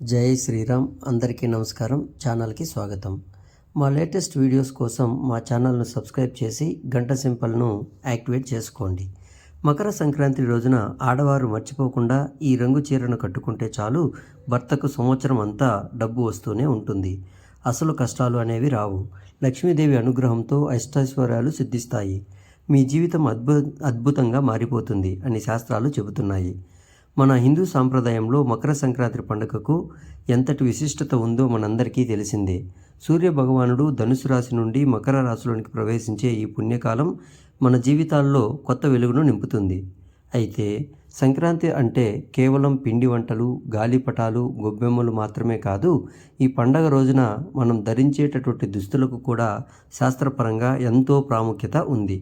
జై శ్రీరామ్. అందరికీ నమస్కారం. ఛానల్కి స్వాగతం. మా లేటెస్ట్ వీడియోస్ కోసం మా ఛానల్ను సబ్స్క్రైబ్ చేసి గంట సింపల్ను యాక్టివేట్ చేసుకోండి. మకర సంక్రాంతి రోజున ఆడవారు మర్చిపోకుండా ఈ రంగు చీరను కట్టుకుంటే చాలు భర్తకు సంవత్సరం అంతా డబ్బు వస్తూనే ఉంటుంది. అసలు కష్టాలు అనేవి రావు. లక్ష్మీదేవి అనుగ్రహంతో అష్టైశ్వర్యాలు సిద్ధిస్తాయి. మీ జీవితం అద్భు అద్భుతంగా మారిపోతుంది అని శాస్త్రాలు చెబుతున్నాయి. మన హిందూ సాంప్రదాయంలో మకర సంక్రాంతి పండుగకు ఎంతటి విశిష్టత ఉందో మనందరికీ తెలిసిందే. సూర్య భగవానుడు ధనుసు రాశి నుండి మకర రాశిలోనికి ప్రవేశించే ఈ పుణ్యకాలం మన జీవితాల్లో కొత్త వెలుగును నింపుతుంది. అయితే సంక్రాంతి అంటే కేవలం పిండి వంటలు గాలిపటాలు గొబ్బెమ్మలు మాత్రమే కాదు ఈ పండగ రోజున మనం ధరించేటటువంటి దుస్తులకు కూడా శాస్త్రపరంగా ఎంతో ప్రాముఖ్యత ఉంది.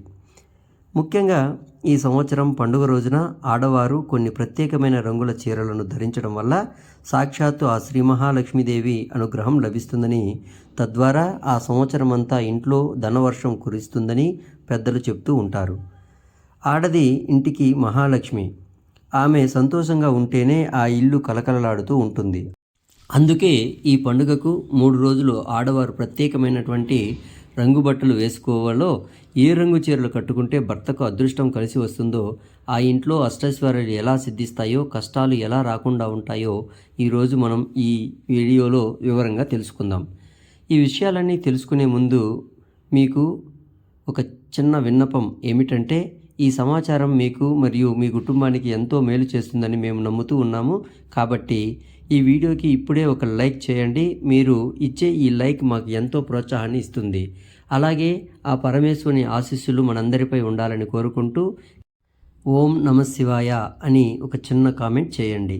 ముఖ్యంగా ఈ సంవత్సరం పండుగ రోజున ఆడవారు కొన్ని ప్రత్యేకమైన రంగుల చీరలను ధరించడం వల్ల సాక్షాత్తు ఆ శ్రీ మహాలక్ష్మీదేవి అనుగ్రహం లభిస్తుందని. తద్వారా ఆ సంవత్సరం అంతా ఇంట్లో ధనవర్షం కురుస్తుందని పెద్దలు చెప్తూ ఉంటారు. ఆడది ఇంటికి మహాలక్ష్మి. ఆమె సంతోషంగా ఉంటేనే ఆ ఇల్లు కలకలలాడుతూ ఉంటుంది. అందుకే ఈ పండుగకు మూడు రోజులు ఆడవారు ప్రత్యేకమైనటువంటి రంగు బట్టలు వేసుకోవాలో ఏ రంగు చీరలు కట్టుకుంటే భర్తకు అదృష్టం కలిసి వస్తుందో ఆ ఇంట్లో అష్టైశ్వర్యాలు ఎలా సిద్ధిస్తాయో కష్టాలు ఎలా రాకుండా ఉంటాయో ఈరోజు మనం ఈ వీడియోలో వివరంగా తెలుసుకుందాం. ఈ విషయాలన్నీ తెలుసుకునే ముందు మీకు ఒక చిన్న విన్నపం ఏమిటంటే ఈ సమాచారం మీకు మరియు మీ కుటుంబానికి ఎంతో మేలు చేస్తుందని మేము నమ్ముతూ ఉన్నాము. కాబట్టి ఈ వీడియోకి ఇప్పుడే ఒక లైక్ చేయండి. మీరు ఇచ్చే ఈ లైక్ మాకు ఎంతో ప్రోత్సాహాన్ని ఇస్తుంది. అలాగే ఆ పరమేశ్వరుని ఆశీస్సులు మనందరిపై ఉండాలని కోరుకుంటూ ఓం నమ శివాయ అని ఒక చిన్న కామెంట్ చేయండి.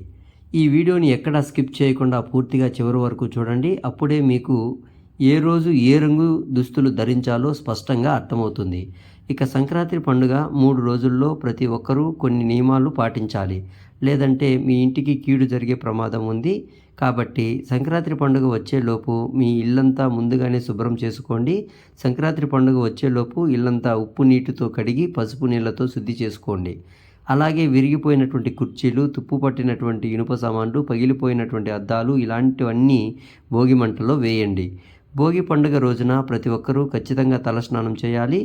ఈ వీడియోని ఎక్కడా స్కిప్ చేయకుండా పూర్తిగా చివరి వరకు చూడండి. అప్పుడే మీకు ఏ రోజు ఏ రంగు దుస్తులు ధరించాలో స్పష్టంగా అర్థమవుతుంది. ఇక సంక్రాంతి పండుగ మూడు రోజుల్లో ప్రతి ఒక్కరూ కొన్ని నియమాలు పాటించాలి. లేదంటే మీ ఇంటికి కీడు జరిగే ప్రమాదం ఉంది కాబట్టి సంక్రాంతి పండుగ వచ్చేలోపు మీ ఇల్లంతా ముందుగానే శుభ్రం చేసుకోండి. సంక్రాంతి పండుగ వచ్చేలోపు ఇల్లంతా ఉప్పు నీటితో కడిగి పసుపు నీళ్ళతో శుద్ధి చేసుకోండి. అలాగే విరిగిపోయినటువంటి కుర్చీలు తుప్పు పట్టినటువంటి ఇనుప సామాన్లు పగిలిపోయినటువంటి అద్దాలు ఇలాంటివన్నీ భోగి మంటలో వేయండి. భోగి పండుగ రోజున ప్రతి ఒక్కరూ ఖచ్చితంగా తలస్నానం చేయాలి.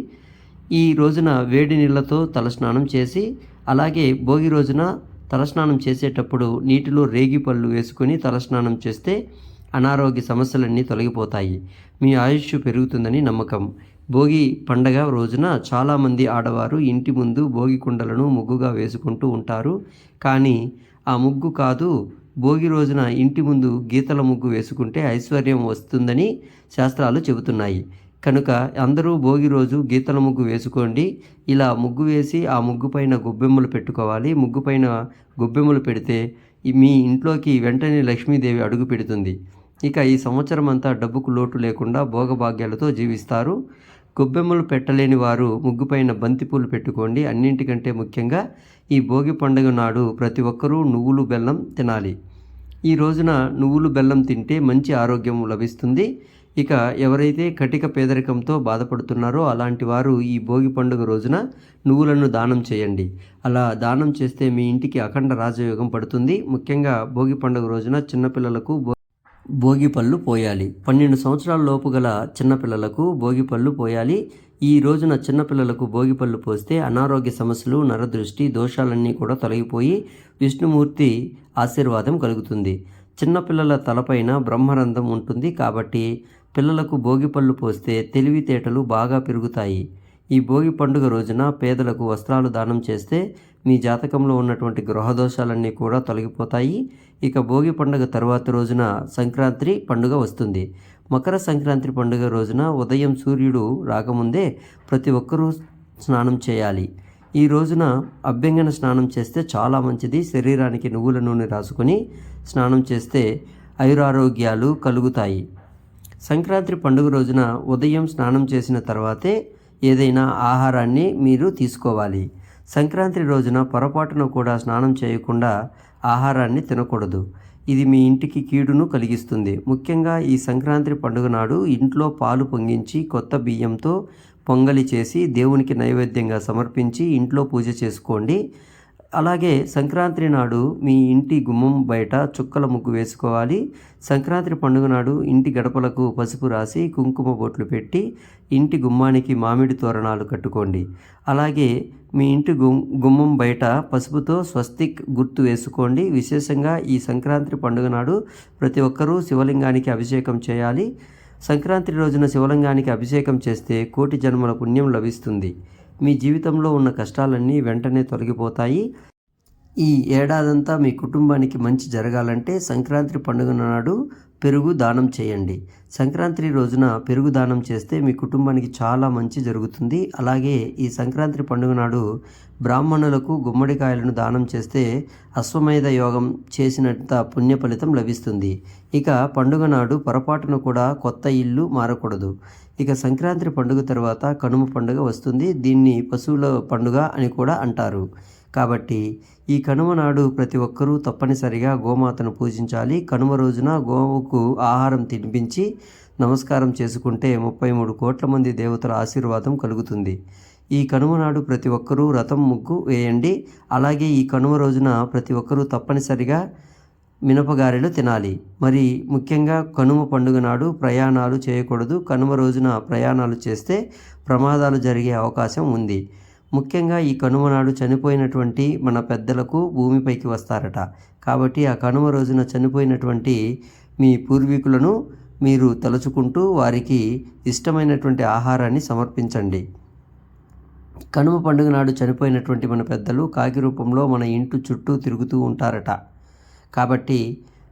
ఈ రోజున వేడి నీళ్ళతో తలస్నానం చేసి అలాగే భోగి రోజున తలస్నానం చేసేటప్పుడు నీటిలో రేగి పళ్ళు వేసుకొని తలస్నానం చేస్తే అనారోగ్య సమస్యలన్నీ తొలగిపోతాయి. మీ ఆయుష్ పెరుగుతుందని నమ్మకం. భోగి పండగ రోజున చాలామంది ఆడవారు ఇంటి ముందు భోగి కుండలను ముగ్గుగా వేసుకుంటూ ఉంటారు. కానీ ఆ ముగ్గు కాదు భోగి రోజున ఇంటి ముందు గీతల ముగ్గు వేసుకుంటే ఐశ్వర్యం వస్తుందని శాస్త్రాలు చెబుతున్నాయి. కనుక అందరూ భోగి రోజు గీతల ముగ్గు వేసుకోండి. ఇలా ముగ్గు వేసి ఆ ముగ్గు పైన గొబ్బెమ్మలు పెట్టుకోవాలి. ముగ్గు పైన గొబ్బెమ్మలు పెడితే మీ ఇంట్లోకి వెంటనే లక్ష్మీదేవి అడుగు పెడుతుంది. ఇక ఈ సంవత్సరం అంతా డబ్బుకు లోటు లేకుండా భోగభాగ్యాలతో జీవిస్తారు. గొబ్బెమ్మలు పెట్టలేని వారు ముగ్గుపైన బంతిపూలు పెట్టుకోండి. అన్నింటికంటే ముఖ్యంగా ఈ భోగి పండుగ నాడు ప్రతి ఒక్కరూ నువ్వులు బెల్లం తినాలి. ఈ రోజున నువ్వులు బెల్లం తింటే మంచి ఆరోగ్యం లభిస్తుంది. ఇక ఎవరైతే కటిక పేదరికంతో బాధపడుతున్నారో అలాంటి వారు ఈ భోగి పండుగ రోజున నువ్వులను దానం చేయండి. అలా దానం చేస్తే మీ ఇంటికి అఖండ రాజయోగం పడుతుంది. ముఖ్యంగా భోగి పండుగ రోజున చిన్నపిల్లలకు భోగి పళ్ళు పోయాలి. పన్నెండు సంవత్సరాల లోపు గల చిన్నపిల్లలకు భోగి పళ్ళు పోయాలి. ఈ రోజున చిన్నపిల్లలకు భోగి పళ్ళు పోస్తే అనారోగ్య సమస్యలు నరదృష్టి దోషాలన్నీ కూడా తొలగిపోయి విష్ణుమూర్తి ఆశీర్వాదం కలుగుతుంది. చిన్నపిల్లల తలపైన బ్రహ్మరంధం ఉంటుంది కాబట్టి పిల్లలకు భోగిపళ్ళు పోస్తే తెలివితేటలు బాగా పెరుగుతాయి. ఈ భోగి పండుగ రోజున పేదలకు వస్త్రాలు దానం చేస్తే మీ జాతకంలో ఉన్నటువంటి గ్రహదోషాలన్నీ కూడా తొలగిపోతాయి. ఇక భోగి పండుగ తర్వాత రోజున సంక్రాంతి పండుగ వస్తుంది. మకర సంక్రాంతి పండుగ రోజున ఉదయం సూర్యుడు రాకముందే ప్రతి ఒక్కరూ స్నానం చేయాలి. ఈ రోజున అభ్యంగన స్నానం చేస్తే చాలా మంచిది. శరీరానికి నువ్వుల నూనె రాసుకొని స్నానం చేస్తే ఆయురారోగ్యాలు కలుగుతాయి. సంక్రాంతి పండుగ రోజున ఉదయం స్నానం చేసిన తర్వాతే ఏదైనా ఆహారాన్ని మీరు తీసుకోవాలి. సంక్రాంతి రోజున పొరపాటున కూడా స్నానం చేయకుండా ఆహారాన్ని తినకూడదు. ఇది మీ ఇంటికి కీడును కలిగిస్తుంది. ముఖ్యంగా ఈ సంక్రాంతి పండుగ నాడు ఇంట్లో పాలు పొంగించి కొత్త బియ్యంతో పొంగలి చేసి దేవునికి నైవేద్యంగా సమర్పించి ఇంట్లో పూజ చేసుకోండి. అలాగే సంక్రాంతి నాడు మీ ఇంటి గుమ్మం బయట చుక్కల ముగ్గు వేసుకోవాలి. సంక్రాంతి పండుగ నాడు ఇంటి గడపలకు పసుపు రాసి కుంకుమ బొట్లు పెట్టి ఇంటి గుమ్మానికి మామిడి తోరణాలు కట్టుకోండి. అలాగే మీ ఇంటి గుమ్మం బయట పసుపుతో స్వస్తిక్ గుర్తు వేసుకోండి. విశేషంగా ఈ సంక్రాంతి పండుగ నాడు ప్రతి ఒక్కరూ శివలింగానికి అభిషేకం చేయాలి. సంక్రాంతి రోజున శివలింగానికి అభిషేకం చేస్తే కోటి జన్మల పుణ్యం లభిస్తుంది. మీ జీవితంలో ఉన్న కష్టాలన్నీ వెంటనే తొలగిపోతాయి. ఈ ఏడాదంతా మీ కుటుంబానికి మంచి జరగాలంటే సంక్రాంతి పండుగ నాడు పెరుగు దానం చేయండి. సంక్రాంతి రోజున పెరుగు దానం చేస్తే మీ కుటుంబానికి చాలా మంచి జరుగుతుంది. అలాగే ఈ సంక్రాంతి పండుగ నాడు బ్రాహ్మణులకు గుమ్మడికాయలను దానం చేస్తే అశ్వమేధ యోగం చేసినంత పుణ్య ఫలితం లభిస్తుంది. ఇక పండుగ నాడు పొరపాటున కూడా కొత్త ఇల్లు మారకూడదు. ఇక సంక్రాంతి పండుగ తర్వాత కనుమ పండుగ వస్తుంది. దీన్ని పశువుల పండుగ అని కూడా అంటారు. కాబట్టి ఈ కనుమ నాడు ప్రతి ఒక్కరూ తప్పనిసరిగా గోమాతను పూజించాలి. కనుమ రోజున గోవుకు ఆహారం తినిపించి నమస్కారం చేసుకుంటే ముప్పై మూడు కోట్ల మంది దేవతల ఆశీర్వాదం కలుగుతుంది. ఈ కనుమ నాడు ప్రతి ఒక్కరూ రథం ముగ్గు వేయండి. అలాగే ఈ కనుమ రోజున ప్రతి ఒక్కరూ తప్పనిసరిగా మినపగారెలు తినాలి. మరి ముఖ్యంగా కనుమ పండుగ నాడు ప్రయాణాలు చేయకూడదు. కనుమ రోజున ప్రయాణాలు చేస్తే ప్రమాదాలు జరిగే అవకాశం ఉంది. ముఖ్యంగా ఈ కనుమ నాడు చనిపోయినటువంటి మన పెద్దలకు భూమిపైకి వస్తారట. కాబట్టి ఆ కనుమ రోజున చనిపోయినటువంటి మీ పూర్వీకులను మీరు తలుచుకుంటూ వారికి ఇష్టమైనటువంటి ఆహారాన్ని సమర్పించండి. కనుమ పండుగ నాడు చనిపోయినటువంటి మన పెద్దలు కాకి రూపంలో మన ఇంటి చుట్టూ తిరుగుతూ ఉంటారట. కాబట్టి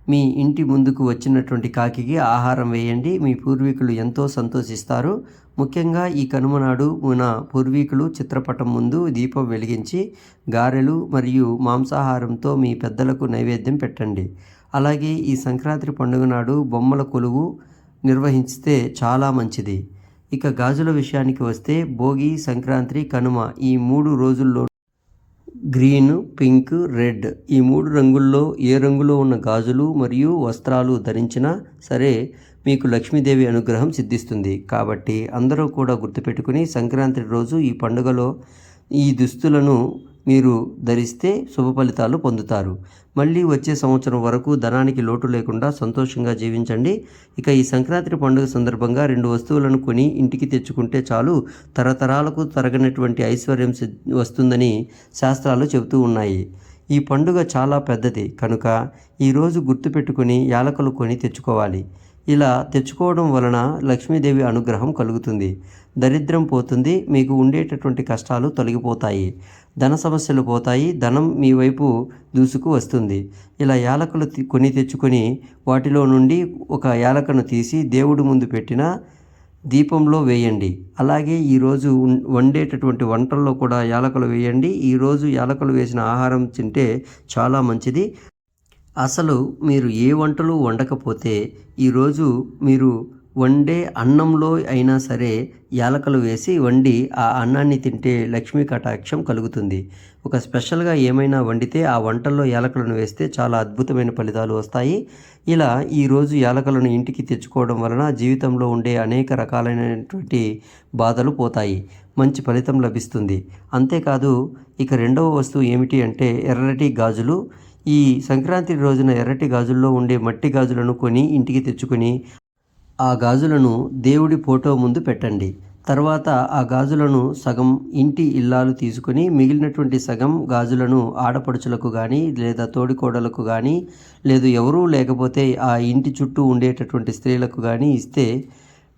మీ ఇంటి ముందుకు వచ్చినటువంటి కాకికి ఆహారం వేయండి. మీ పూర్వీకులు ఎంతో సంతోషిస్తారు. ముఖ్యంగా ఈ కనుమ నాడు మన పూర్వీకులు చిత్రపటం ముందు దీపం వెలిగించి గారెలు మరియు మాంసాహారంతో మీ పెద్దలకు నైవేద్యం పెట్టండి. అలాగే ఈ సంక్రాంతి పండుగ నాడు బొమ్మల కొలువు నిర్వహిస్తే చాలా మంచిది. ఇక గాజుల విషయానికి వస్తే భోగి సంక్రాంతి కనుమ ఈ మూడు రోజుల్లో గ్రీన్ పింక్ రెడ్ ఈ మూడు రంగుల్లో ఏ రంగులో ఉన్న గాజులు మరియు వస్త్రాలు ధరించినా సరే మీకు లక్ష్మీదేవి అనుగ్రహం సిద్ధిస్తుంది. కాబట్టి అందరూ కూడా గుర్తుపెట్టుకుని సంక్రాంతి రోజు ఈ పండుగలో ఈ దుస్తులను మీరు ధరిస్తే శుభ ఫలితాలు పొందుతారు. మళ్ళీ వచ్చే సంవత్సరం వరకు ధనానికి లోటు లేకుండా సంతోషంగా జీవించండి. ఇక ఈ సంక్రాంతి పండుగ సందర్భంగా రెండు వస్తువులను కొని ఇంటికి తెచ్చుకుంటే చాలు. తరతరాలకు తరగనటువంటి ఐశ్వర్యం వస్తుందని శాస్త్రాలు చెబుతూ ఉన్నాయి. ఈ పండుగ చాలా పెద్దది. కనుక ఈరోజు గుర్తుపెట్టుకుని యాలకులు కొని తెచ్చుకోవాలి. ఇలా తెచ్చుకోవడం వలన లక్ష్మీదేవి అనుగ్రహం కలుగుతుంది. దరిద్రం పోతుంది మీకు ఉండేటటువంటి కష్టాలు తొలగిపోతాయి ధన సమస్యలు పోతాయి ధనం మీ వైపు దూసుకు వస్తుంది. ఇలా యాలకులు కొని తెచ్చుకొని వాటిలో నుండి ఒక యాలకను తీసి దేవుడి ముందు పెట్టిన దీపంలో వేయండి. అలాగే ఈరోజు వండేటటువంటి వంటల్లో కూడా యాలకులు వేయండి. ఈరోజు యాలకులు వేసిన ఆహారం తింటే చాలా మంచిది. అసలు మీరు ఏ వంటలు వండకపోతే ఈరోజు మీరు వండే అన్నంలో అయినా సరే యాలకలు వేసి వండి ఆ అన్నాన్ని తింటే లక్ష్మీ కటాక్షం కలుగుతుంది. ఒక స్పెషల్గా ఏమైనా వండితే ఆ వంటల్లో యాలకలను వేస్తే చాలా అద్భుతమైన ఫలితాలు వస్తాయి. ఇలా ఈరోజు యాలకలను ఇంటికి తెచ్చుకోవడం వలన జీవితంలో ఉండే అనేక రకాలైనటువంటి బాధలు పోతాయి. మంచి ఫలితం లభిస్తుంది. అంతేకాదు ఇక రెండవ వస్తువు ఏమిటి అంటే ఎర్రటి గాజులు. ఈ సంక్రాంతి రోజున ఎర్రటి గాజుల్లో ఉండే మట్టి గాజులను కొని ఇంటికి తెచ్చుకొని ఆ గాజులను దేవుడి ఫోటో ముందు పెట్టండి. తర్వాత ఆ గాజులను సగం ఇంటి ఇల్లాలు తీసుకుని మిగిలినటువంటి సగం గాజులను ఆడపడుచులకు కానీ లేదా తోడికోడలకు కానీ లేదు ఎవరూ లేకపోతే ఆ ఇంటి చుట్టూ ఉండేటటువంటి స్త్రీలకు కానీ ఇస్తే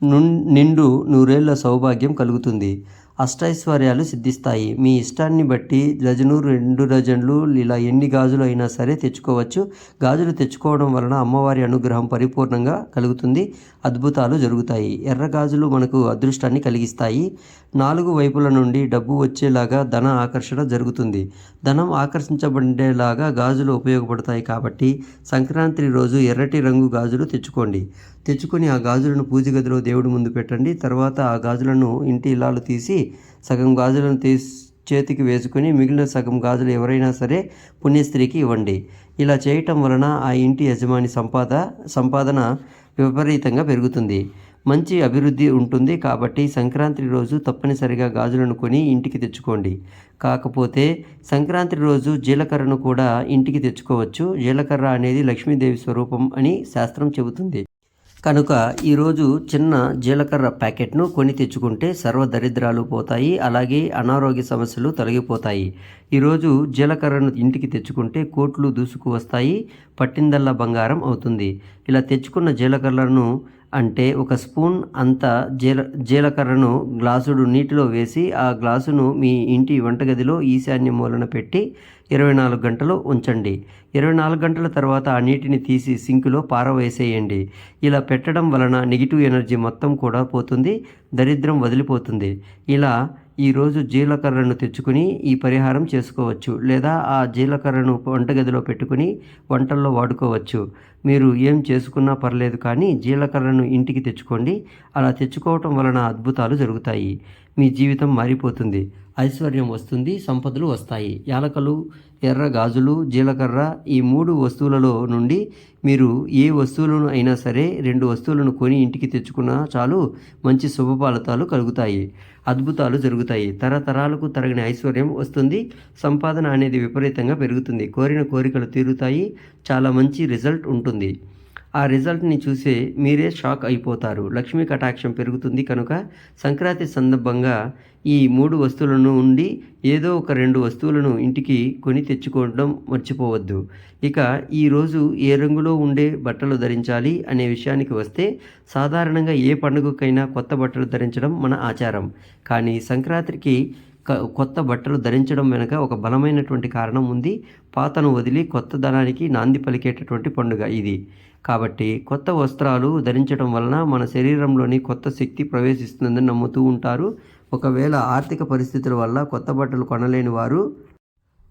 నున్ నిండు నూరేళ్ళ సౌభాగ్యం కలుగుతుంది. అష్టైశ్వర్యాలు సిద్ధిస్తాయి. మీ ఇష్టాన్ని బట్టి డజను రెండు డజన్లు ఇలా ఎన్ని గాజులు అయినా సరే తెచ్చుకోవచ్చు. గాజులు తెచ్చుకోవడం వలన అమ్మవారి అనుగ్రహం పరిపూర్ణంగా కలుగుతుంది. అద్భుతాలు జరుగుతాయి. ఎర్ర గాజులు మనకు అదృష్టాన్ని కలిగిస్తాయి. నాలుగు వైపుల నుండి డబ్బు వచ్చేలాగా ధన ఆకర్షణ జరుగుతుంది. ధనం ఆకర్షించబడేలాగా గాజులు ఉపయోగపడతాయి కాబట్టి సంక్రాంతి రోజు ఎర్రటి రంగు గాజులు తెచ్చుకోండి. తెచ్చుకొని ఆ గాజులను పూజ గదిలో దేవుడి ముందు పెట్టండి. తర్వాత ఆ గాజులను ఇంటి ఇల్లాలు తీసి సగం గాజులను తీసి చేతికి వేసుకొని మిగిలిన సగం గాజులు ఎవరైనా సరే పుణ్యస్త్రీకి ఇవ్వండి. ఇలా చేయటం వలన ఆ ఇంటి యజమాని సంపాద సంపాదన విపరీతంగా పెరుగుతుంది. మంచి అభివృద్ధి ఉంటుంది కాబట్టి సంక్రాంతి రోజు తప్పనిసరిగా గాజులను కొని ఇంటికి తెచ్చుకోండి. కాకపోతే సంక్రాంతి రోజు జీలకర్రను కూడా ఇంటికి తెచ్చుకోవచ్చు. జీలకర్ర అనేది లక్ష్మీదేవి స్వరూపం అని శాస్త్రం చెబుతుంది. కనుక ఈరోజు చిన్న జీలకర్ర ప్యాకెట్ను కొని తెచ్చుకుంటే సర్వ దరిద్రాలు పోతాయి. అలాగే అనారోగ్య సమస్యలు తొలగిపోతాయి. ఈరోజు జీలకర్రను ఇంటికి తెచ్చుకుంటే కోట్లు దూసుకు వస్తాయి. పట్టిందల్లా బంగారం అవుతుంది. ఇలా తెచ్చుకున్న జీలకర్రను అంటే ఒక స్పూన్ అంత జీల జీలకర్రను గ్లాసుడు నీటిలో వేసి ఆ గ్లాసును మీ ఇంటి వంటగదిలో ఈశాన్య మూలన పెట్టి ఇరవై నాలుగు గంటలు ఉంచండి. ఇరవై నాలుగు గంటల తర్వాత ఆ నీటిని తీసి సింకులో పారవేసేయండి. ఇలా పెట్టడం వలన నెగిటివ్ ఎనర్జీ మొత్తం కూడా పోతుంది దరిద్రం వదిలిపోతుంది. ఇలా ఈరోజు జీలకర్రను తెచ్చుకుని ఈ పరిహారం చేసుకోవచ్చు లేదా ఆ జీలకర్రను వంటగదిలో పెట్టుకుని వంటల్లో వాడుకోవచ్చు. మీరు ఏం చేసుకున్నా పర్లేదు కానీ జీలకర్రను ఇంటికి తెచ్చుకోండి. అలా తెచ్చుకోవటం వలన అద్భుతాలు జరుగుతాయి. మీ జీవితం మారిపోతుంది. ఐశ్వర్యం వస్తుంది సంపదలు వస్తాయి. యాలకలు ఎర్ర గాజులు జీలకర్ర ఈ మూడు వస్తువులలో నుండి మీరు ఏ వస్తువులను అయినా సరే రెండు వస్తువులను కొని ఇంటికి తెచ్చుకున్నా చాలు మంచి శుభ ఫలితాలు కలుగుతాయి. అద్భుతాలు జరుగుతాయి. తరతరాలకు తరగని ఐశ్వర్యం వస్తుంది. సంపాదన అనేది విపరీతంగా పెరుగుతుంది. కోరిన కోరికలు తీరుతాయి. చాలా మంచి రిజల్ట్ ఉంటుంది. ఆ రిజల్ట్ని చూసే మీరే షాక్ అయిపోతారు. లక్ష్మీ కటాక్షం పెరుగుతుంది కనుక సంక్రాంతి సందర్భంగా ఈ మూడు వస్తువులను ఉండి ఏదో ఒక రెండు వస్తువులను ఇంటికి కొని తెచ్చుకోవడం మర్చిపోవద్దు. ఇక ఈరోజు ఏ రంగులో ఉండే బట్టలు ధరించాలి అనే విషయానికి వస్తే సాధారణంగా ఏ పండుగకైనా కొత్త బట్టలు ధరించడం మన ఆచారం. కానీ సంక్రాంతికి కొత్త బట్టలు ధరించడం వెనుక ఒక బలమైనటువంటి కారణం ఉంది. పాతను వదిలి కొత్త ధనానికి నాంది పలికేటటువంటి పండుగ ఇది. కాబట్టి కొత్త వస్త్రాలు ధరించడం వలన మన శరీరంలోని కొత్త శక్తి ప్రవేశిస్తుందని నమ్ముతూ ఉంటారు. ఒకవేళ ఆర్థిక పరిస్థితుల వల్ల కొత్త బట్టలు కొనలేని వారు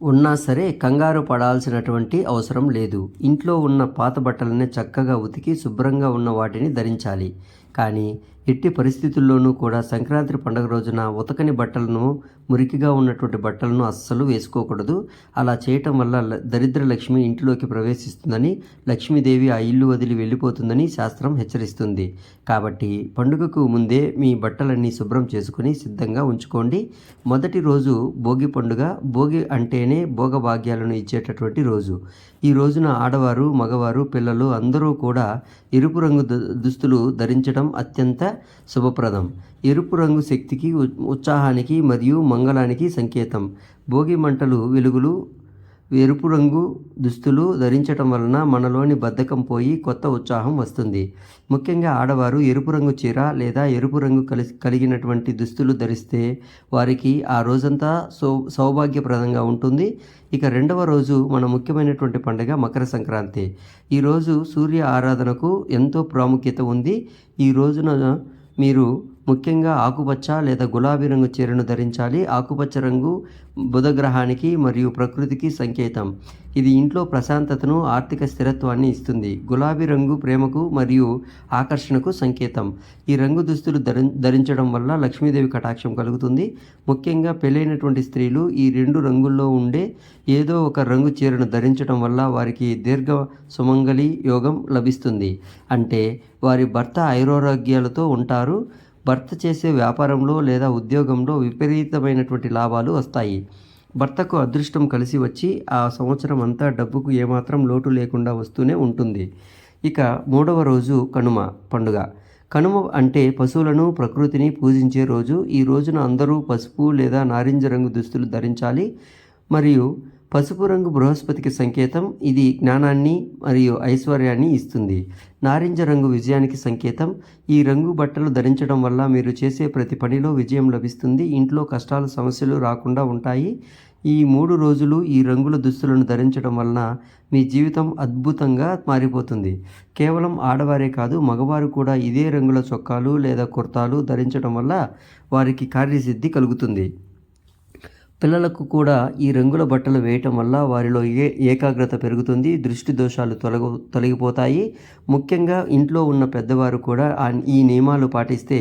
ఉన్నా సరే కంగారు పడాల్సినటువంటి అవసరం లేదు. ఇంట్లో ఉన్న పాత బట్టలనే చక్కగా ఉతికి శుభ్రంగా ఉన్న వాటిని ధరించాలి. కానీ ఎట్టి పరిస్థితుల్లోనూ కూడా సంక్రాంతి పండుగ రోజున ఉతకని బట్టలను మురికిగా ఉన్నటువంటి బట్టలను అస్సలు వేసుకోకూడదు. అలా చేయటం వల్ల దరిద్ర లక్ష్మి ఇంటిలోకి ప్రవేశిస్తుందని లక్ష్మీదేవి ఆ ఇల్లు వదిలి వెళ్ళిపోతుందని శాస్త్రం హెచ్చరిస్తుంది. కాబట్టి పండుగకు ముందే మీ బట్టలన్నీ శుభ్రం చేసుకుని సిద్ధంగా ఉంచుకోండి. మొదటి రోజు భోగి పండుగ భోగి అంటేనే భోగభాగ్యాలను ఇచ్చేటటువంటి రోజు. ఈ రోజున ఆడవారు మగవారు పిల్లలు అందరూ కూడా ఎరుపు రంగు దుస్తులు ధరించడం అత్యంత శుభప్రదం. ఎరుపు రంగు శక్తికి ఉత్సాహానికి మరియు మంగళానికి సంకేతం. భోగి మంటలు వెలుగులు ఎరుపు రంగు దుస్తులు ధరించటం వలన మనలోని బద్ధకం పోయి కొత్త ఉత్సాహం వస్తుంది. ముఖ్యంగా ఆడవారు ఎరుపు రంగు చీర లేదా ఎరుపు రంగు కలిసి కలిగినటువంటి దుస్తులు ధరిస్తే వారికి ఆ రోజంతా సౌ సౌభాగ్యప్రదంగా ఉంటుంది. ఇక రెండవ రోజు మన ముఖ్యమైనటువంటి పండుగ మకర సంక్రాంతి. ఈరోజు సూర్య ఆరాధనకు ఎంతో ప్రాముఖ్యత ఉంది. ఈ రోజున మీరు ముఖ్యంగా ఆకుపచ్చ లేదా గులాబీ రంగు చీరను ధరించాలి. ఆకుపచ్చ రంగు బుధగ్రహానికి మరియు ప్రకృతికి సంకేతం. ఇది ఇంట్లో ప్రశాంతతను ఆర్థిక స్థిరత్వాన్ని ఇస్తుంది. గులాబీ రంగు ప్రేమకు మరియు ఆకర్షణకు సంకేతం. ఈ రంగు దుస్తులు ధరి ధరించడం వల్ల లక్ష్మీదేవి కటాక్షం కలుగుతుంది. ముఖ్యంగా పెళ్ళైనటువంటి స్త్రీలు ఈ రెండు రంగుల్లో ఉండే ఏదో ఒక రంగు చీరను ధరించడం వల్ల వారికి దీర్ఘ సుమంగళి యోగం లభిస్తుంది. అంటే వారి భర్త ఐరోరోగ్యాలతో ఉంటారు. భర్త చేసే వ్యాపారంలో లేదా ఉద్యోగంలో విపరీతమైనటువంటి లాభాలు వస్తాయి. భర్తకు అదృష్టం కలిసి వచ్చి ఆ సంవత్సరం అంతా డబ్బుకు ఏమాత్రం లోటు లేకుండా వస్తూనే ఉంటుంది. ఇక మూడవ రోజు కనుమ పండుగ. కనుమ అంటే పశువులను ప్రకృతిని పూజించే రోజు. ఈ రోజున అందరూ పసుపు లేదా నారింజ రంగు దుస్తులు ధరించాలి. మరియు పసుపు రంగు బృహస్పతికి సంకేతం ఇది జ్ఞానాన్ని మరియు ఐశ్వర్యాన్ని ఇస్తుంది. నారింజ రంగు విజయానికి సంకేతం ఈ రంగు బట్టలు ధరించడం వల్ల మీరు చేసే ప్రతి పనిలో విజయం లభిస్తుంది. ఇంట్లో కష్టాలు సమస్యలు రాకుండా ఉంటాయి. ఈ మూడు రోజులు ఈ రంగుల దుస్తులను ధరించడం వలన మీ జీవితం అద్భుతంగా మారిపోతుంది. కేవలం ఆడవారే కాదు మగవారు కూడా ఇదే రంగుల చొక్కాలు లేదా కుర్తాలు ధరించడం వల్ల వారికి కార్యసిద్ధి కలుగుతుంది. పిల్లలకు కూడా ఈ రంగుల బట్టలు వేయటం వల్ల వారిలో ఏ ఏకాగ్రత పెరుగుతుంది దృష్టి దోషాలు తొలగ తొలగిపోతాయి. ముఖ్యంగా ఇంట్లో ఉన్న పెద్దవారు కూడా ఈ నియమాలు పాటిస్తే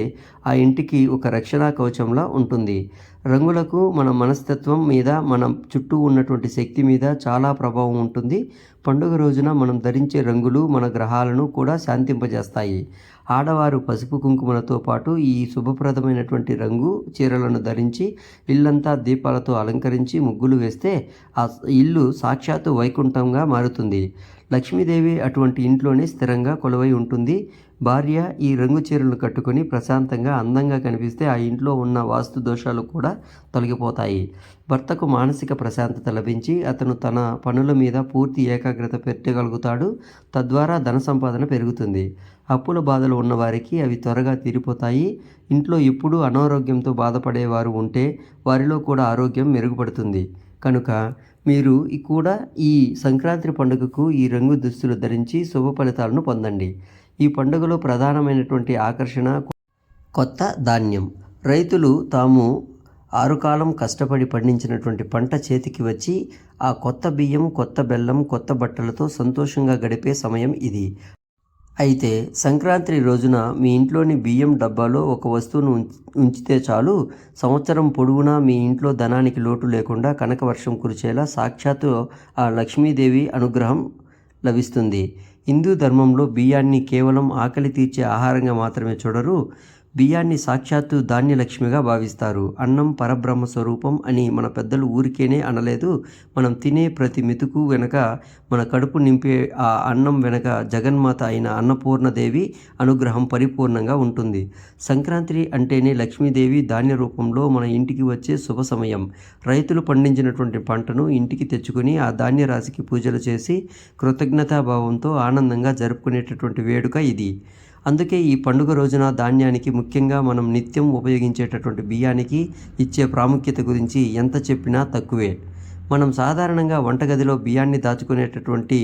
ఆ ఇంటికి ఒక రక్షణ కవచంలా ఉంటుంది. రంగులకు మన మనస్తత్వం మీద మన చుట్టూ ఉన్నటువంటి శక్తి మీద చాలా ప్రభావం ఉంటుంది. పండుగ రోజున మనం ధరించే రంగులు మన గ్రహాలను కూడా శాంతింపజేస్తాయి. ఆడవారు పసుపు కుంకుమలతో పాటు ఈ శుభప్రదమైనటువంటి రంగు చీరలను ధరించి ఇల్లంతా దీపాలతో అలంకరించి ముగ్గులు వేస్తే ఆ ఇల్లు సాక్షాత్తు వైకుంఠంగా మారుతుంది. లక్ష్మీదేవి అటువంటి ఇంట్లోనే స్థిరంగా కొలువై ఉంటుంది. భార్య ఈ రంగు చీరలు కట్టుకొని ప్రశాంతంగా అందంగా కనిపిస్తే ఆ ఇంట్లో ఉన్న వాస్తు దోషాలు కూడా తొలగిపోతాయి. భర్తకు మానసిక ప్రశాంతత లభించి అతను తన పనుల మీద పూర్తి ఏకాగ్రత పెట్టగలుగుతాడు తద్వారా ధన సంపాదన పెరుగుతుంది. అప్పుల బాధలు ఉన్నవారికి అవి త్వరగా తీరిపోతాయి. ఇంట్లో ఎప్పుడూ అనారోగ్యంతో బాధపడేవారు ఉంటే వారిలో కూడా ఆరోగ్యం మెరుగుపడుతుంది. కనుక మీరు కూడా ఈ సంక్రాంతి పండుగకు ఈ రంగు దుస్తులు ధరించి శుభ ఫలితాలను పొందండి. ఈ పండుగలో ప్రధానమైనటువంటి ఆకర్షణ కొత్త ధాన్యం. రైతులు తాము ఆరుకాలం కష్టపడి పండించినటువంటి పంట చేతికి వచ్చి ఆ కొత్త బియ్యం కొత్త బెల్లం కొత్త బట్టలతో సంతోషంగా గడిపే సమయం ఇది. అయితే సంక్రాంతి రోజున మీ ఇంట్లోని బియ్యం డబ్బాలో ఒక వస్తువును ఉంచితే చాలు. సంవత్సరం పొడవునా మీ ఇంట్లో ధనానికి లోటు లేకుండా కనక వర్షం కురిచేలా సాక్షాత్తు ఆ లక్ష్మీదేవి అనుగ్రహం లభిస్తుంది. హిందూ ధర్మంలో బియ్యాన్ని కేవలం ఆకలి తీర్చే ఆహారంగా మాత్రమే చూడరు. బియ్యాన్ని సాక్షాత్తు ధాన్యలక్ష్మిగా భావిస్తారు. అన్నం పరబ్రహ్మ స్వరూపం అని మన పెద్దలు ఊరికేనే అనలేదు. మనం తినే ప్రతి మెతుకు వెనక మన కడుపు నింపే ఆ అన్నం వెనక జగన్మాత అయిన అన్నపూర్ణదేవి అనుగ్రహం పరిపూర్ణంగా ఉంటుంది. సంక్రాంతి అంటేనే లక్ష్మీదేవి ధాన్య రూపంలో మన ఇంటికి వచ్చే శుభ సమయం. రైతులు పండించినటువంటి పంటను ఇంటికి తెచ్చుకుని ఆ ధాన్య రాశికి పూజలు చేసి కృతజ్ఞతాభావంతో ఆనందంగా జరుపుకునేటటువంటి వేడుక ఇది. అందుకే ఈ పండుగ రోజున ధాన్యానికి ముఖ్యంగా మనం నిత్యం ఉపయోగించేటటువంటి బియ్యానికి ఇచ్చే ప్రాముఖ్యత గురించి ఎంత చెప్పినా తక్కువే. మనం సాధారణంగా వంటగదిలో బియ్యాన్ని దాచుకునేటటువంటి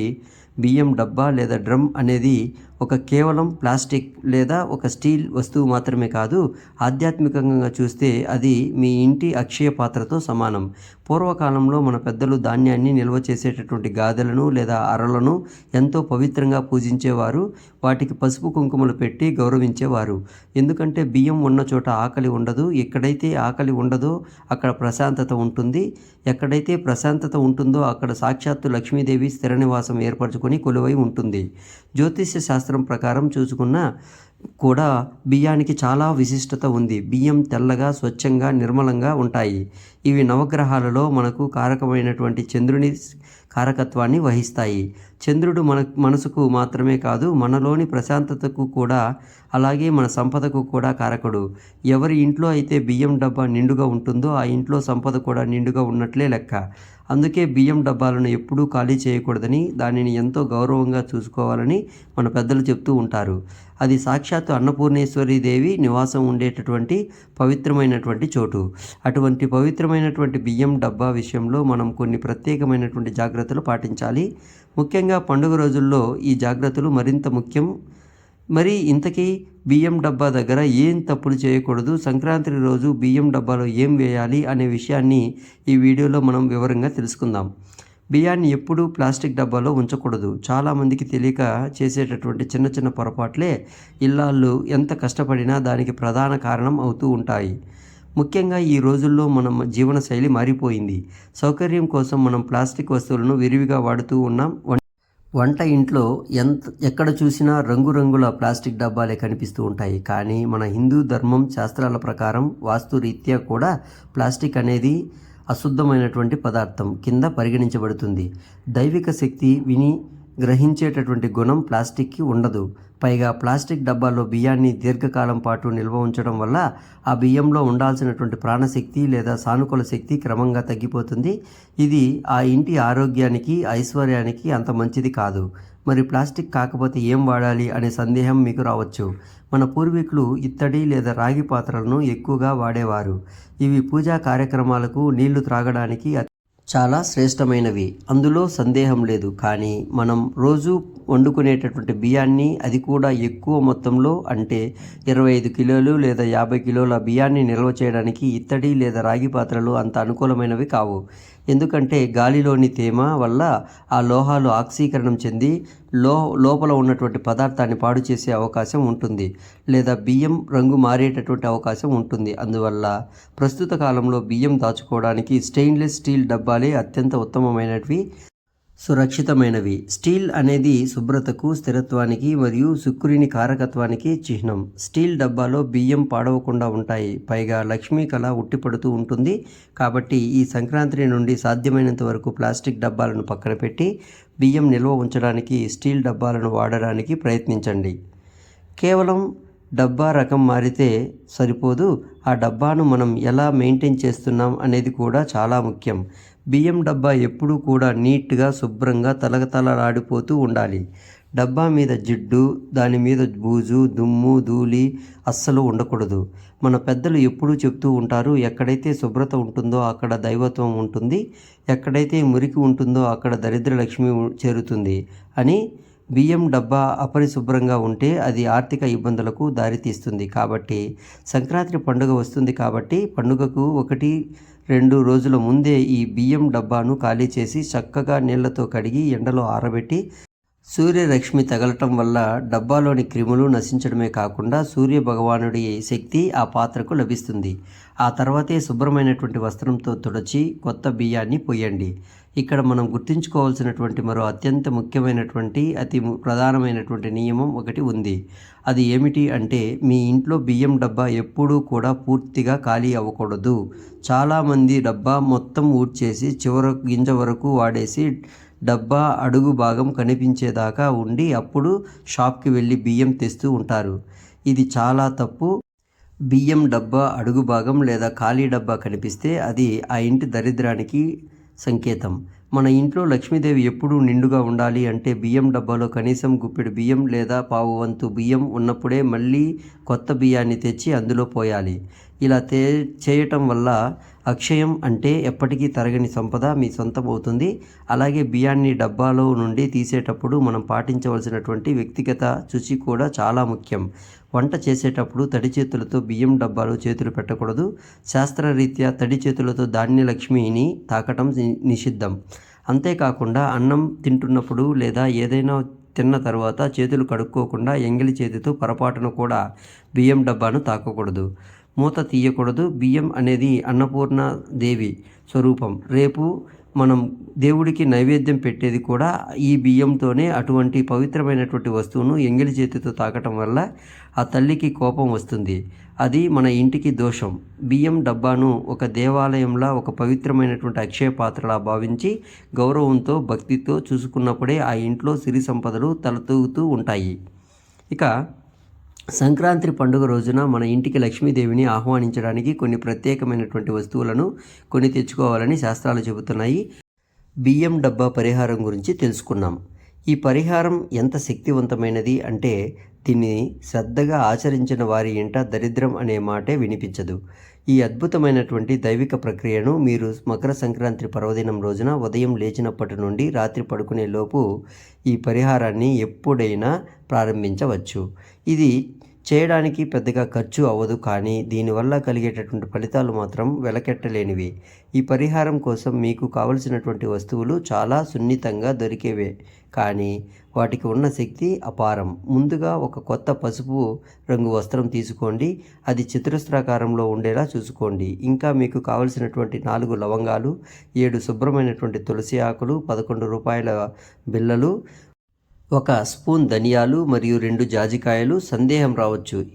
బియ్యం డబ్బా లేదా డ్రమ్ అనేది ఒక కేవలం ప్లాస్టిక్ లేదా ఒక స్టీల్ వస్తువు మాత్రమే కాదు ఆధ్యాత్మికంగా చూస్తే అది మీ ఇంటి అక్షయ పాత్రతో సమానం. పూర్వకాలంలో మన పెద్దలు ధాన్యాన్ని నిల్వ చేసేటటువంటి గాదెలను లేదా అరలను ఎంతో పవిత్రంగా పూజించేవారు వాటికి పసుపు కుంకుమలు పెట్టి గౌరవించేవారు. ఎందుకంటే బియ్యం ఉన్న చోట ఆకలి ఉండదు ఎక్కడైతే ఆకలి ఉండదో అక్కడ ప్రశాంతత ఉంటుంది. ఎక్కడైతే ప్రశాంతత ఉంటుందో అక్కడ సాక్షాత్తు లక్ష్మీదేవి స్థిర నివాసం ఏర్పరచుకొని కొలువై ఉంటుంది. జ్యోతిష్య శాస్త్రం ప్రకారం చూసుకున్న కూడా బియ్యానికి చాలా విశిష్టత ఉంది. బియ్యం తెల్లగా స్వచ్ఛంగా నిర్మలంగా ఉంటాయి. ఇవి నవగ్రహాలలో మనకు కారకమైనటువంటి చంద్రుని కారకత్వాన్ని వహిస్తాయి. చంద్రుడు మన మనసుకు మాత్రమే కాదు మనలోని ప్రశాంతతకు కూడా అలాగే మన సంపదకు కూడా కారకుడు. ఎవరి ఇంట్లో అయితే బియ్యం డబ్బా నిండుగా ఉంటుందో ఆ ఇంట్లో సంపద కూడా నిండుగా ఉన్నట్లే లెక్క. అందుకే బియ్యం డబ్బాలను ఎప్పుడూ ఖాళీ చేయకూడదని దానిని ఎంతో గౌరవంగా చూసుకోవాలని మన పెద్దలు చెప్తూ ఉంటారు. అది సాక్షాత్తు అన్నపూర్ణేశ్వరి దేవి నివాసం ఉండేటటువంటి పవిత్రమైనటువంటి చోటు. అటువంటి పవిత్రమైనటువంటి బియ్యం డబ్బా విషయంలో మనం కొన్ని ప్రత్యేకమైనటువంటి జాగ్రత్తలు పాటించాలి. ముఖ్యంగా పండుగ రోజుల్లో ఈ జాగ్రత్తలు మరింత ముఖ్యం. మరి ఇంతకీ బియ్యం డబ్బా దగ్గర ఏం తప్పులు చేయకూడదు? సంక్రాంతి రోజు బియ్యం డబ్బాలో ఏం వేయాలి? అనే విషయాన్ని ఈ వీడియోలో మనం వివరంగా తెలుసుకుందాం. బియ్యాన్ని ఎప్పుడూ ప్లాస్టిక్ డబ్బాలో ఉంచకూడదు. చాలామందికి తెలియక చేసేటటువంటి చిన్న చిన్న పొరపాట్లే ఇల్లాళ్ళు ఎంత కష్టపడినా దానికి ప్రధాన కారణం అవుతూ ఉంటాయి. ముఖ్యంగా ఈ రోజుల్లో మన జీవనశైలి మారిపోయింది. సౌకర్యం కోసం మనం ప్లాస్టిక్ వస్తువులను విరివిగా వాడుతూ ఉన్నాం. వంట ఇంట్లో ఎంత ఎక్కడ చూసినా రంగురంగుల ప్లాస్టిక్ డబ్బాలే కనిపిస్తూ ఉంటాయి. కానీ మన హిందూ ధర్మం శాస్త్రాల ప్రకారం వాస్తురీత్యా కూడా ప్లాస్టిక్ అనేది అశుద్ధమైనటువంటి పదార్థం కింద పరిగణించబడుతుంది. దైవిక శక్తి విని గ్రహించేటటువంటి గుణం ప్లాస్టిక్కి ఉండదు. పైగా ప్లాస్టిక్ డబ్బాలో బియ్యాన్ని దీర్ఘకాలం పాటు నిల్వ ఉంచడం వల్ల ఆ బియ్యంలో ఉండాల్సినటువంటి ప్రాణశక్తి లేదా సానుకూల శక్తి క్రమంగా తగ్గిపోతుంది. ఇది ఆ ఇంటి ఆరోగ్యానికి ఐశ్వర్యానికి అంత మంచిది కాదు. మరి ప్లాస్టిక్ కాకపోతే ఏం వాడాలి అనే సందేహం మీకు రావచ్చు. మన పూర్వీకులు ఇత్తడి లేదా రాగి పాత్రలను ఎక్కువగా వాడేవారు. ఇవి పూజా కార్యక్రమాలకు నీళ్ళు త్రాగడానికి చాలా శ్రేష్టమైనవి. అందులో సందేహం లేదు. కానీ మనం రోజు వండుకునేటటువంటి బియ్యాన్ని అది కూడా ఎక్కువ మొత్తంలో అంటే ఇరవై ఐదు కిలోలు లేదా యాభై కిలోల బియ్యాన్ని నిల్వ చేయడానికి ఇత్తడి లేదా రాగి పాత్రలు అంత అనుకూలమైనవి కావు. ఎందుకంటే గాలిలోని తేమ వల్ల ఆ లోహాలు ఆక్సీకరణం చెంది లో లోపల ఉన్నటువంటి పదార్థాన్ని పాడు చేసే అవకాశం ఉంటుంది లేదా బియ్యం రంగు మారేటటువంటి అవకాశం ఉంటుంది. అందువల్ల ప్రస్తుత కాలంలో బియ్యం దాచుకోవడానికి స్టెయిన్లెస్ స్టీల్ డబ్బాలే అత్యంత ఉత్తమమైనవి. సురక్షితమైనవి. స్టీల్ అనేది శుభ్రతకు స్థిరత్వానికి మరియు సుక్కురిని కారకత్వానికి చిహ్నం. స్టీల్ డబ్బాలో బియ్యం పాడవకుండా ఉంటాయి. పైగా లక్ష్మీ కళ ఉట్టిపడుతూ ఉంటుంది. కాబట్టి ఈ సంక్రాంతి నుండి సాధ్యమైనంత వరకు ప్లాస్టిక్ డబ్బాలను పక్కన పెట్టి బియ్యం నిల్వ ఉంచడానికి స్టీల్ డబ్బాలను వాడడానికి ప్రయత్నించండి. కేవలం డబ్బా రకం మారితే సరిపోదు. ఆ డబ్బాను మనం ఎలా మెయింటైన్ చేస్తున్నాం అనేది కూడా చాలా ముఖ్యం. బియ్యం డబ్బా ఎప్పుడూ కూడా నీట్గా శుభ్రంగా తలగతలలాడిపోతూ ఉండాలి. డబ్బా మీద జిడ్డు దాని మీద బూజు దుమ్ము ధూళి అస్సలు ఉండకూడదు. మన పెద్దలు ఎప్పుడూ చెప్తూ ఉంటారు ఎక్కడైతే శుభ్రత ఉంటుందో అక్కడ దైవత్వం ఉంటుంది. ఎక్కడైతే మురికి ఉంటుందో అక్కడ దరిద్ర లక్ష్మి చేరుతుంది అని బియ్యం డబ్బా అపరిశుభ్రంగా ఉంటే అది ఆర్థిక ఇబ్బందులకు దారితీస్తుంది కాబట్టి సంక్రాంతి పండుగ వస్తుంది కాబట్టి పండుగకు ఒకటి రెండు రోజుల ముందే ఈ బియ్యం డబ్బాను ఖాళీ చేసి చక్కగా నీళ్ళతో కడిగి ఎండలో ఆరబెట్టి సూర్యరశ్మి తగలటం వల్ల డబ్బాలోని క్రిములు నశించడమే కాకుండా సూర్య భగవానుడి శక్తి ఆ పాత్రకు లభిస్తుంది. ఆ తర్వాతే శుభ్రమైనటువంటి వస్త్రంతో తుడచి కొత్త బియ్యాన్ని పోయండి. ఇక్కడ మనం గుర్తుంచుకోవాల్సినటువంటి మరో అత్యంత ముఖ్యమైనటువంటి అతి ప్రధానమైనటువంటి నియమం ఒకటి ఉంది. అది ఏమిటి అంటే మీ ఇంట్లో బియ్యం డబ్బా ఎప్పుడూ కూడా పూర్తిగా ఖాళీ అవ్వకూడదు. చాలామంది డబ్బా మొత్తం ఊడ్చేసి చివర గింజ వరకు వాడేసి డబ్బా అడుగు భాగం కనిపించేదాకా ఉండి అప్పుడు షాప్కి వెళ్ళి బియ్యం తెస్తూ ఉంటారు. ఇది చాలా తప్పు. బియ్యం డబ్బా అడుగు భాగం లేదా ఖాళీ డబ్బా కనిపిస్తే అది ఆ ఇంటి దరిద్రానికి సంకేతం. మన ఇంట్లో లక్ష్మీదేవి ఎప్పుడూ నిండుగా ఉండాలి అంటే బియ్యం డబ్బాలో కనీసం గుప్పెడు బియ్యం లేదా పావు వంతు బియ్యం ఉన్నప్పుడే మళ్ళీ కొత్త బియ్యాన్ని తెచ్చి అందులో పోయాలి. ఇలా తే చేయటం వల్ల అక్షయం అంటే ఎప్పటికీ తరగని సంపద మీ సొంతం అవుతుంది. అలాగే బియ్యాన్ని డబ్బాలో నుండి తీసేటప్పుడు మనం పాటించవలసినటువంటి వ్యక్తిగత శుచి కూడా చాలా ముఖ్యం. వంట చేసేటప్పుడు తడి చేతులతో బియ్యం డబ్బాలు చేతులు పెట్టకూడదు. శాస్త్రరీత్యా తడి చేతులతో ధాన్యలక్ష్మిని తాకటం ని- నిషిద్ధం. అంతేకాకుండా అన్నం తింటున్నప్పుడు లేదా ఏదైనా తిన్న తర్వాత చేతులు కడుక్కోకుండా ఎంగిలి చేతితో పొరపాటున కూడా బియ్యం డబ్బాను తాకకూడదు. మూత తీయకూడదు. బియ్యం అనేది అన్నపూర్ణ దేవి స్వరూపం. రేపు మనం దేవుడికి నైవేద్యం పెట్టేది కూడా ఈ బియ్యంతోనే అటువంటి పవిత్రమైనటువంటి వస్తువును ఎంగిలి చేతితో తాకటం వల్ల ఆ తల్లికి కోపం వస్తుంది. అది మన ఇంటికి దోషం. బియ్యం డబ్బాను ఒక దేవాలయంలా ఒక పవిత్రమైనటువంటి అక్షయ పాత్రలా భావించి గౌరవంతో భక్తితో చూసుకున్నప్పుడే ఆ ఇంట్లో సిరి సంపదలు తలతూగుతూ ఉంటాయి. ఇక సంక్రాంతి పండుగ రోజున మన ఇంటికి లక్ష్మీదేవిని ఆహ్వానించడానికి కొన్ని ప్రత్యేకమైనటువంటి వస్తువులను కొని తెచ్చుకోవాలని శాస్త్రాలు చెబుతున్నాయి. బియ్యం డబ్బా పరిహారం గురించి తెలుసుకున్నాం. ఈ పరిహారం ఎంత శక్తివంతమైనది అంటే దీన్ని శ్రద్ధగా ఆచరించిన వారి ఇంట దరిద్రం అనే మాటే వినిపించదు. ఈ అద్భుతమైనటువంటి దైవిక ప్రక్రియను మీరు మకర సంక్రాంతి పర్వదినం రోజున ఉదయం లేచినప్పటి నుండి రాత్రి పడుకునే లోపు ఈ పరిహారాన్ని ఎప్పుడైనా ప్రారంభించవచ్చు. ఇది చేయడానికి పెద్దగా ఖర్చు అవ్వదు కానీ దీనివల్ల కలిగేటటువంటి ఫలితాలు మాత్రం వెలకెట్టలేనివి. ఈ పరిహారం కోసం మీకు కావలసినటువంటి వస్తువులు చాలా సున్నితంగా దొరికేవే. కానీ వాటికి ఉన్న శక్తి అపారం. ముందుగా ఒక కొత్త పసుపు రంగు వస్త్రం తీసుకోండి. అది చతురస్రాకారంలో ఉండేలా చూసుకోండి. ఇంకా మీకు కావలసినటువంటి నాలుగు లవంగాలు ఏడు శుభ్రమైనటువంటి తులసి ఆకులు పదకొండు రూపాయల బిళ్ళలు ఒక స్పూన్ ధనియాలు మరియు రెండు జాజికాయలు సందేహం రావచ్చు.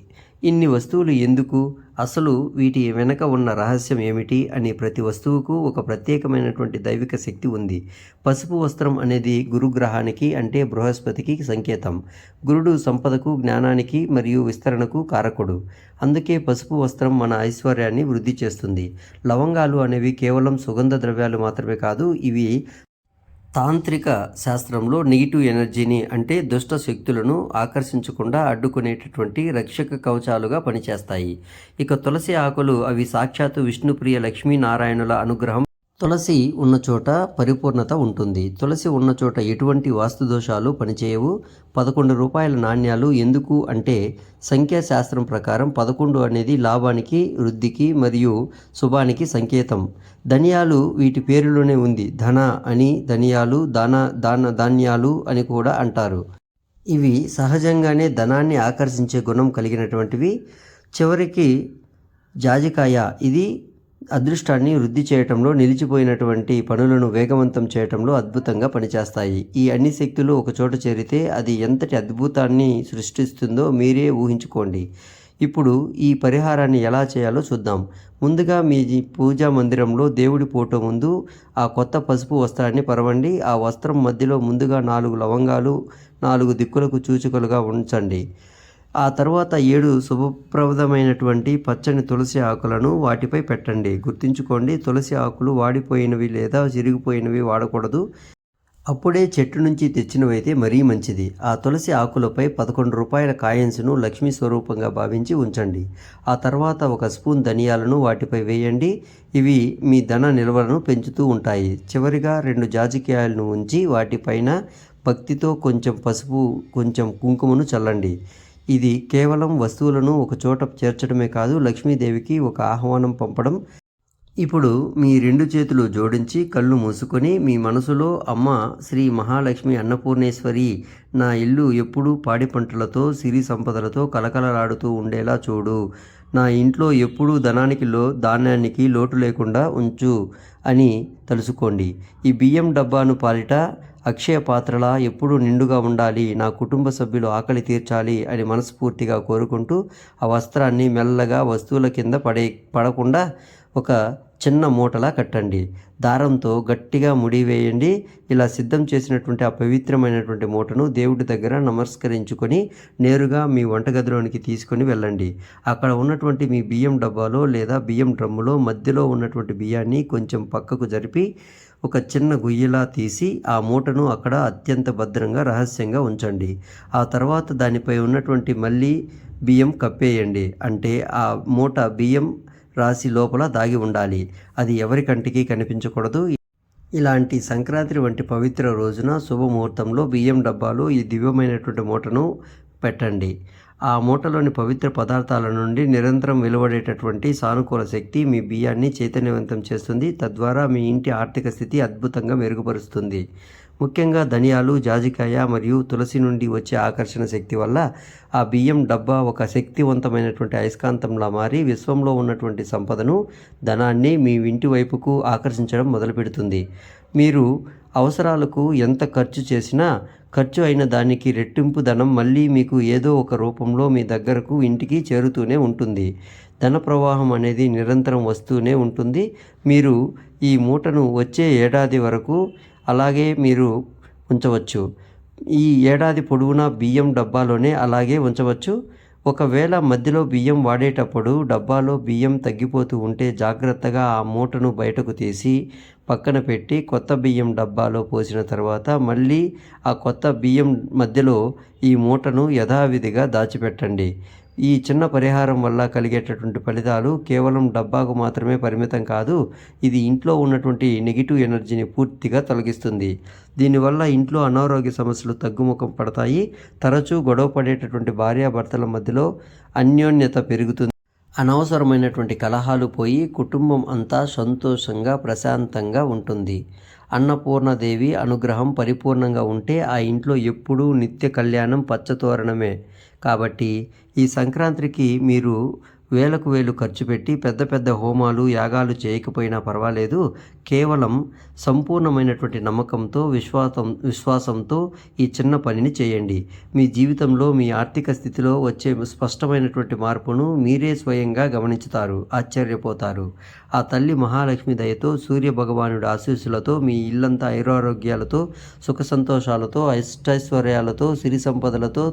ఇన్ని వస్తువులు ఎందుకు? అసలు వీటి వెనక ఉన్న రహస్యం ఏమిటి? అని ప్రతి వస్తువుకు ఒక ప్రత్యేకమైనటువంటి దైవిక శక్తి ఉంది. పసుపు వస్త్రం అనేది గురుగ్రహానికి అంటే బృహస్పతికి సంకేతం. గురుడు సంపదకు జ్ఞానానికి మరియు విస్తరణకు కారకుడు. అందుకే పసుపు వస్త్రం మన ఐశ్వర్యాన్ని వృద్ధి చేస్తుంది. లవంగాలు అనేవి కేవలం సుగంధ ద్రవ్యాలు మాత్రమే కాదు ఇవి తాంత్రిక శాస్త్రంలో నెగిటివ్ ఎనర్జీని అంటే దుష్ట శక్తులను ఆకర్షించకుండా అడ్డుకునేటటువంటి రక్షక కవచాలుగా పనిచేస్తాయి. ఇక తులసి ఆకులు అవి సాక్షాత్తు విష్ణుప్రియ లక్ష్మీనారాయణుల అనుగ్రహం తులసి ఉన్న చోట పరిపూర్ణత ఉంటుంది. తులసి ఉన్న చోట ఎటువంటి వాస్తు దోషాలు పనిచేయవు. పదకొండు రూపాయల నాణ్యాలు ఎందుకు అంటే సంఖ్యాశాస్త్రం ప్రకారం పదకొండు అనేది లాభానికి వృద్ధికి మరియు శుభానికి సంకేతం. ధనియాలు వీటి పేరులోనే ఉంది. ధన అని ధనియాలు దాన దాన ధాన్యాలు అని కూడా అంటారు. ఇవి సహజంగానే ధనాన్ని ఆకర్షించే గుణం కలిగినటువంటివి. చివరికి జాజికాయ ఇది అదృష్టాన్ని వృద్ధి చేయటంలో నిలిచిపోయినటువంటి పనులను వేగవంతం చేయటంలో అద్భుతంగా పనిచేస్తాయి. ఈ అన్ని శక్తులు ఒకచోట చేరితే అది ఎంతటి అద్భుతాన్ని సృష్టిస్తుందో మీరే ఊహించుకోండి. ఇప్పుడు ఈ పరిహారాన్ని ఎలా చేయాలో చూద్దాం. ముందుగా మీ పూజా మందిరంలో దేవుడి ఫోటో ముందు ఆ కొత్త పసుపు వస్త్రాన్ని పరవండి. ఆ వస్త్రం మధ్యలో ముందుగా నాలుగు లవంగాలు నాలుగు దిక్కులకు చూచుకలుగా ఉంచండి. ఆ తర్వాత ఏడు శుభప్రదమైనటువంటి పచ్చని తులసి ఆకులను వాటిపై పెట్టండి. గుర్తుంచుకోండి తులసి ఆకులు వాడిపోయినవి లేదా చిరిగిపోయినవి వాడకూడదు. అప్పుడే చెట్టు నుంచి తెచ్చినవైతే మరీ మంచిది. ఆ తులసి ఆకులపై పదకొండు రూపాయల కాయిన్స్ను లక్ష్మీ స్వరూపంగా భావించి ఉంచండి. ఆ తర్వాత ఒక స్పూన్ ధనియాలను వాటిపై వేయండి. ఇవి మీ ధన నిల్వలను పెంచుతూ ఉంటాయి. చివరిగా రెండు జాజికాయలను ఉంచి వాటిపైన భక్తితో కొంచెం పసుపు కొంచెం కుంకుమను చల్లండి. ఇది కేవలం వస్తువులను ఒక చోట చేర్చడమే కాదు లక్ష్మీదేవికి ఒక ఆహ్వానం పంపడం. ఇప్పుడు మీ రెండు చేతులు జోడించి కళ్ళు మూసుకొని మీ మనసులో అమ్మ శ్రీ మహాలక్ష్మి అన్నపూర్ణేశ్వరి నా ఇల్లు ఎప్పుడూ పాడి పంటలతో సిరి సంపదలతో కలకలలాడుతూ ఉండేలా చూడు. నా ఇంట్లో ఎప్పుడూ ధనానికి లో ధాన్యానికి లోటు లేకుండా ఉంచు అని తలుసుకోండి. ఈ బియ్యం డబ్బాను పాలిట అక్షయ పాత్రలా ఎప్పుడూ నిండుగా ఉండాలి నా కుటుంబ సభ్యులు ఆకలి తీర్చాలి అని మనస్ఫూర్తిగా కోరుకుంటూ ఆ వస్త్రాన్ని మెల్లగా వస్తువుల కింద పడే పడకుండా ఒక చిన్న మూటలా కట్టండి. దారంతో గట్టిగా ముడివేయండి ఇలా సిద్ధం చేసినటువంటి ఆ పవిత్రమైనటువంటి మూటను దేవుడి దగ్గర నమస్కరించుకొని నేరుగా మీ వంటగదిలోనికి తీసుకొని వెళ్ళండి. అక్కడ ఉన్నటువంటి మీ బియ్యం డబ్బాలో లేదా బియ్యం డ్రమ్ములో మధ్యలో ఉన్నటువంటి బియ్యాన్ని కొంచెం పక్కకు జరిపి ఒక చిన్న గుయ్యలా తీసి ఆ మూటను అక్కడ అత్యంత భద్రంగా రహస్యంగా ఉంచండి. ఆ తర్వాత దానిపై ఉన్నటువంటి మళ్ళీ బియ్యం కప్పేయండి. అంటే ఆ మూట బియ్యం రాశి లోపల దాగి ఉండాలి. అది ఎవరి కంటికి కనిపించకూడదు. ఇలాంటి సంక్రాంతి వంటి పవిత్ర రోజున శుభముహూర్తంలో బియ్యం డబ్బాలు ఈ దివ్యమైనటువంటి మూటను పెట్టండి. ఆ మూటలోని పవిత్ర పదార్థాల నుండి నిరంతరం వెలువడేటటువంటి సానుకూల శక్తి మీ బియ్యాన్ని చైతన్యవంతం చేస్తుంది. తద్వారా మీ ఇంటి ఆర్థిక స్థితి అద్భుతంగా మెరుగుపరుస్తుంది. ముఖ్యంగా ధనియాలు జాజికాయ మరియు తులసి నుండి వచ్చే ఆకర్షణ శక్తి వల్ల ఆ బియ్యం డబ్బా ఒక శక్తివంతమైనటువంటి అయస్కాంతంలా మారి విశ్వంలో ఉన్నటువంటి సంపదను ధనాన్ని మీ ఇంటి వైపుకు ఆకర్షించడం మొదలుపెడుతుంది. మీరు అవసరాలకు ఎంత ఖర్చు చేసినా ఖర్చు అయిన దానికి రెట్టింపు ధనం మళ్ళీ మీకు ఏదో ఒక రూపంలో మీ దగ్గరకు ఇంటికి చేరుతూనే ఉంటుంది. ధన ప్రవాహం అనేది నిరంతరం వస్తూనే ఉంటుంది. మీరు ఈ మూటను వచ్చే ఏడాది వరకు అలాగే మీరు ఉంచవచ్చు. ఈ ఏడాది పొడవునా బియ్యం డబ్బాలోనే అలాగే ఉంచవచ్చు. ఒకవేళ మధ్యలో బియ్యం వాడేటప్పుడు డబ్బాలో బియ్యం తగ్గిపోతూ ఉంటే జాగ్రత్తగా ఆ మూటను బయటకు తీసి పక్కన పెట్టి కొత్త బియ్యం డబ్బాలో పోసిన తర్వాత మళ్ళీ ఆ కొత్త బియ్యం మధ్యలో ఈ మూటను యథావిధిగా దాచిపెట్టండి. ఈ చిన్న పరిహారం వల్ల కలిగేటటువంటి ఫలితాలు కేవలం డబ్బాకు మాత్రమే పరిమితం కాదు ఇది ఇంట్లో ఉన్నటువంటి నెగిటివ్ ఎనర్జీని పూర్తిగా తొలగిస్తుంది. దీనివల్ల ఇంట్లో అనారోగ్య సమస్యలు తగ్గుముఖం పడతాయి తరచూ గొడవ పడేటటువంటి భార్యాభర్తల మధ్యలో అన్యోన్యత పెరుగుతుంది. అనవసరమైనటువంటి కలహాలు పోయి కుటుంబం అంతా సంతోషంగా ప్రశాంతంగా ఉంటుంది. అన్నపూర్ణదేవి అనుగ్రహం పరిపూర్ణంగా ఉంటే ఆ ఇంట్లో ఎప్పుడూ నిత్య కళ్యాణం పచ్చతోరణమే కాబట్టి ఈ సంక్రాంతికి మీరు వేలకు వేలు ఖర్చు పెట్టి పెద్ద పెద్ద హోమాలు యాగాలు చేయకపోయినా పర్వాలేదు. కేవలం సంపూర్ణమైనటువంటి నమ్మకంతో విశ్వాసం విశ్వాసంతో ఈ చిన్న పనిని చేయండి. మీ జీవితంలో మీ ఆర్థిక స్థితిలో వచ్చే స్పష్టమైనటువంటి మార్పును మీరే స్వయంగా గమనించుతారు ఆశ్చర్యపోతారు. ఆ తల్లి మహాలక్ష్మి దయతో సూర్య భగవానుడి ఆశీస్సులతో మీ ఇల్లంతా ఐరారోగ్యాలతో సుఖ సంతోషాలతో అష్టైశ్వర్యాలతో సిరి సంపదలతో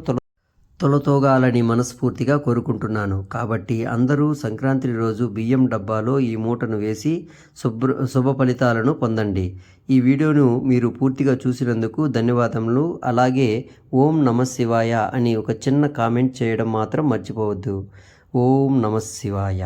తొలతోగాలని మనస్ఫూర్తిగా కోరుకుంటున్నాను. కాబట్టి అందరూ సంక్రాంతి రోజు బియ్యం డబ్బాలో ఈ మూటను వేసి శుభ్ర శుభ ఫలితాలను పొందండి. ఈ వీడియోను మీరు పూర్తిగా చూసినందుకు ధన్యవాదములు. అలాగే ఓం నమ శివాయ అని ఒక చిన్న కామెంట్ చేయడం మాత్రం మర్చిపోవద్దు. ఓం నమ శివాయ.